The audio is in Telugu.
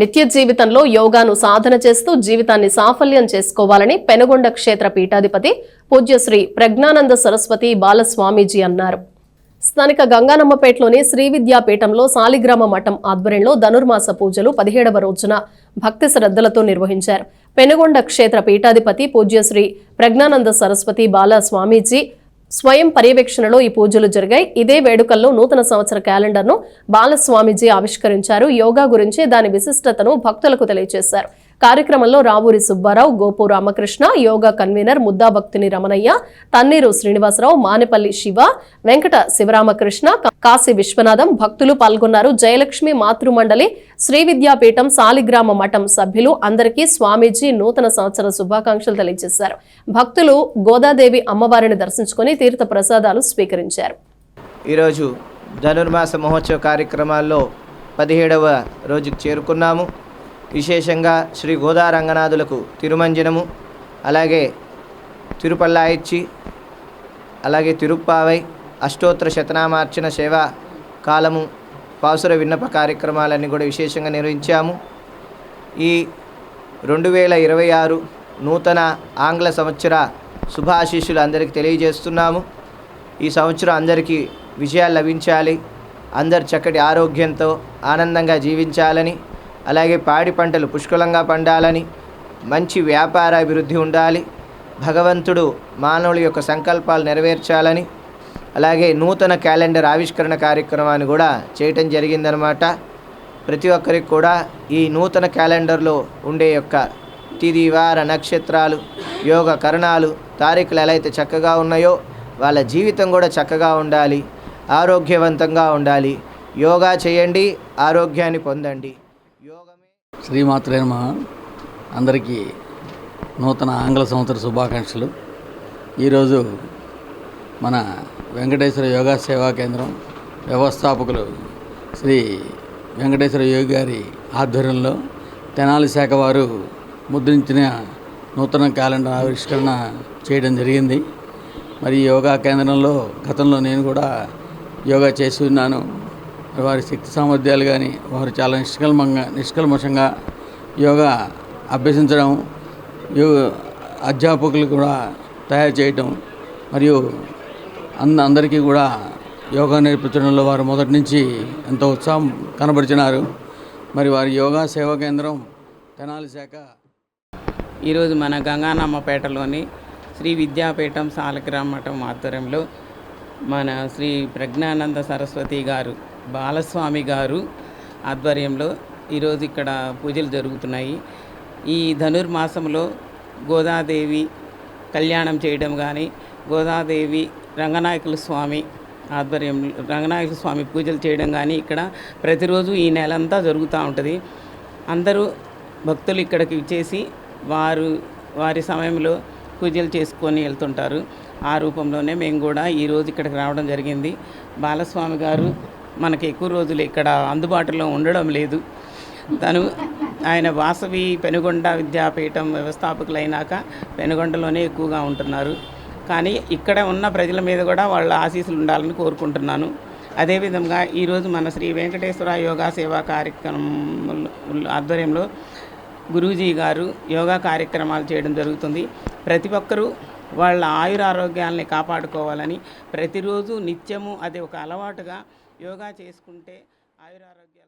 నిత్య జీవితంలో యోగాను సాధన చేస్తూ జీవితాన్ని సాఫల్యం చేసుకోవాలని పెనుగొండ క్షేత్ర పీఠాధిపతి పూజ్యశ్రీ ప్రజ్ఞానంద సరస్వతి బాలస్వామీజీ అన్నారు. స్థానిక గంగానమ్మపేటలోని శ్రీ విద్యాపీఠంలో సాలిగ్రామ మఠం ఆధ్వర్యంలో ధనుర్మాస పూజలు పదిహేడవ రోజున భక్తి శ్రద్ధలతో నిర్వహించారు. పెనుగొండ క్షేత్ర పీఠాధిపతి పూజ్యశ్రీ ప్రజ్ఞానంద సరస్వతి బాలస్వామీజీ స్వయం పర్యవేక్షణలో ఈ పూజలు జరిగాయి. ఇదే వేడుకల్లో నూతన సంవత్సర క్యాలెండర్ను బాలస్వామీజీ ఆవిష్కరించారు. యోగా గురించి దాని విశిష్టతను భక్తులకు తెలియజేశారు. కార్యక్రమంలో రావూరి సుబ్బారావు గోపు రామకృష్ణ యోగా కన్వీనర్ ముద్దాభక్తిని రమణయ్య తన్నీరు శ్రీనివాసరావు మానేపల్లి శివ వెంకట శివరామకృష్ణ కాశీ విశ్వనాథం భక్తులు పాల్గొన్నారు. జయలక్ష్మి మాతృమండలి శ్రీ విద్యాపీఠం సాలిగ్రామ మఠం సభ్యులు అందరికీ స్వామీజీ నూతన సంవత్సర శుభాకాంక్షలు తెలియజేశారు. భక్తులు గోదాదేవి అమ్మవారిని దర్శించుకుని తీర్థ ప్రసాదాలు స్వీకరించారు. ఈరోజు ధనుర్మాస మహోత్సవ కార్యక్రమాల్లో పదిహేడవ రోజుకు చేరుకున్నాము. విశేషంగా శ్రీ గోదా రంగనాథులకు తిరుమంజనము అలాగే తిరుపల్లాయిచ్చి అలాగే తిరుప్పావై అష్టోత్తర శతనామార్చన సేవా కాలము పాసుర విన్నప కార్యక్రమాలన్నీ కూడా విశేషంగా నిర్వహించాము. ఈ రెండు వేల ఇరవై ఆరు నూతన ఆంగ్ల సంవత్సర శుభాశీస్సులు అందరికీ తెలియజేస్తున్నాము. ఈ సంవత్సరం అందరికీ విజయాలు లభించాలి. అందరు చక్కటి ఆరోగ్యంతో ఆనందంగా జీవించాలని అలాగే పాడి పంటలు పుష్కలంగా పండాలని మంచి వ్యాపార అభివృద్ధి ఉండాలి. భగవంతుడు మానవుల యొక్క సంకల్పాలు నెరవేర్చాలని అలాగే నూతన క్యాలెండర్ ఆవిష్కరణ కార్యక్రమాన్ని కూడా చేయటం జరిగిందనమాట ప్రతి ఒక్కరికి కూడా ఈ నూతన క్యాలెండర్లో ఉండే యొక్క తిది వార నక్షత్రాలు యోగ కరణాలు తారీఖులు ఎలా అయితే చక్కగా ఉన్నాయో వాళ్ళ జీవితం కూడా చక్కగా ఉండాలి ఆరోగ్యవంతంగా ఉండాలి. యోగా చేయండి ఆరోగ్యాన్ని పొందండి. యోగమే. అందరికీ నూతన ఆంగ్ల సంవత్సర శుభాకాంక్షలు. ఈరోజు మన వెంకటేశ్వర యోగా సేవా కేంద్రం వ్యవస్థాపకులు శ్రీ వెంకటేశ్వర యోగి గారి ఆధ్వర్యంలో తెనాలి శాఖ వారు ముద్రించిన నూతన క్యాలెండర్ ఆవిష్కరణ చేయడం జరిగింది. మరి యోగా కేంద్రంలో గతంలో నేను కూడా యోగా చేసి ఉన్నాను. వారి శక్తి సామర్థ్యాలు కానీ వారు చాలా నిష్కల్మంగా నిష్కల్మషంగా యోగా అభ్యసించడం యో అధ్యాపకులు కూడా తయారు చేయటం మరియు అంద అందరికీ కూడా యోగా నేర్పించడంలో వారు మొదటి నుంచి ఎంతో ఉత్సాహం కనబరిచినారు. మరి వారి యోగా సేవా కేంద్రం తెనాలి శాఖ. ఈరోజు మన గంగానమ్మపేటలోని శ్రీ విద్యాపీఠం సాలగ్రామ మఠం ఆధ్వర్యంలో మన శ్రీ ప్రజ్ఞానంద సరస్వతి గారు బాలస్వామి గారు ఆధ్వర్యంలో ఈరోజు ఇక్కడ పూజలు జరుగుతున్నాయి. ఈ ధనుర్మాసంలో గోదాదేవి కళ్యాణం చేయడం కానీ గోదాదేవి రంగనాయకుల స్వామి ఆధ్వర్యంలో రంగనాయకుల స్వామి పూజలు చేయడం కానీ ఇక్కడ ప్రతిరోజు ఈ నెల అంతా జరుగుతూ ఉంటుంది. అందరూ భక్తులు ఇక్కడికి ఇచ్చేసి వారు వారి సమయంలో పూజలు చేసుకొని వెళ్తుంటారు. ఆ రూపంలోనే మేము కూడా ఈరోజు ఇక్కడికి రావడం జరిగింది. బాలస్వామి గారు మనకి ఎక్కువ రోజులు ఇక్కడ అందుబాటులో ఉండడం లేదు. తను ఆయన వాసవి పెనుగొండ విద్యాపీఠం వ్యవస్థాపకులైనాక పెనుగొండలోనే ఎక్కువగా ఉంటున్నారు. కానీ ఇక్కడ ఉన్న ప్రజల మీద కూడా వాళ్ళ ఆశీస్సులు ఉండాలని కోరుకుంటున్నాను. అదేవిధంగా ఈరోజు మన శ్రీ వెంకటేశ్వర యోగా సేవా కార్యక్రమం ఆధ్వర్యంలో గురూజీ గారు యోగా కార్యక్రమాలు చేయడం జరుగుతుంది. ప్రతి ఒక్కరూ వాళ్ళ ఆయురారోగ్యాలని కాపాడుకోవాలని ప్రతిరోజు నిత్యము అది ఒక అలవాటుగా యోగా చేసుకుంటే ఆయురారోగ్యం